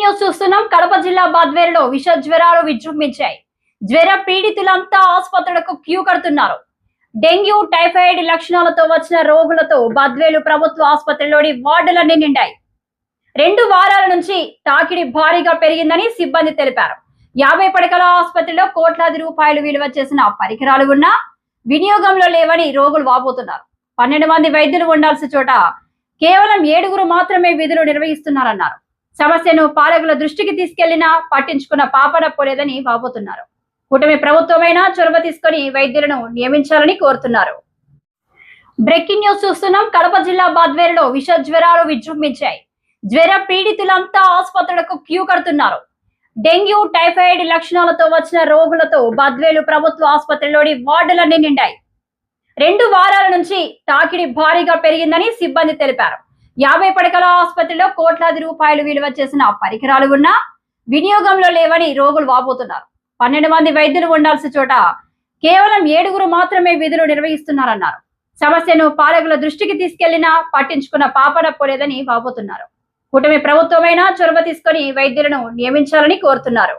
News చూస్తున్నాం. కడప జిల్లా బద్వేలులో విష జ్వరాలు విజృంభించాయి. జ్వర పీడితులంతా ఆసుపత్రులకు క్యూ కడుతున్నారు. డెంగ్యూ టైఫాయిడ్ లక్షణాలతో వచ్చిన రోగులతో బద్వేలు ప్రభుత్వ ఆసుపత్రిలోని వార్డులన్నీ నిండాయి. రెండు వారాల నుంచి తాకిడి భారీగా పెరిగిందని సిబ్బంది తెలిపారు. యాభై పడకల ఆసుపత్రిలో కోట్లాది రూపాయలు విలువ చేసిన పరికరాలు ఉన్నా వినియోగంలో లేవని రోగులు వాపోతున్నారు. పన్నెండు మంది వైద్యులు ఉండాల్సిన చోట కేవలం ఏడుగురు మాత్రమే విధులు నిర్వహిస్తున్నారన్నారు. సమస్యను పాలకుల దృష్టికి తీసుకెళ్ళినా పట్టించుకున్న పాపన పోలేదని వాపోతున్నారు. కూటమి ప్రభుత్వమైనా చొరవ తీసుకొని వైద్యులను నియమించాలని కోరుతున్నారు. బ్రేకింగ్ న్యూస్ చూస్తున్నాం. కడప జిల్లా బాద్వేరులో విష జ్వరాలు విజృంభించాయి. జ్వర పీడితులంతా ఆసుపత్రులకు క్యూ కడుతున్నారు. డెంగ్యూ టైఫాయిడ్ లక్షణాలతో వచ్చిన రోగులతో బద్వేలు ప్రభుత్వ ఆసుపత్రిలోని వార్డులన్నీ నిండాయి. రెండు వారాల నుంచి తాకిడి భారీగా పెరిగిందని సిబ్బంది తెలిపారు. యాభై పడకల ఆసుపత్రిలో కోట్లాది రూపాయలు విలువ చేసిన పరికరాలు ఉన్నా వినియోగంలో లేవని రోగులు వాపోతున్నారు. పన్నెండు మంది వైద్యులు ఉండాల్సిన చోట కేవలం ఏడుగురు మాత్రమే విధులు నిర్వహిస్తున్నారన్నారు. సమస్యను పాలకుల దృష్టికి తీసుకెళ్ళినా పట్టించుకున్న పాపన పోలేదని వాపోతున్నారు. కూటమి ప్రభుత్వమైనా చొరవ తీసుకొని వైద్యులను నియమించాలని కోరుతున్నారు.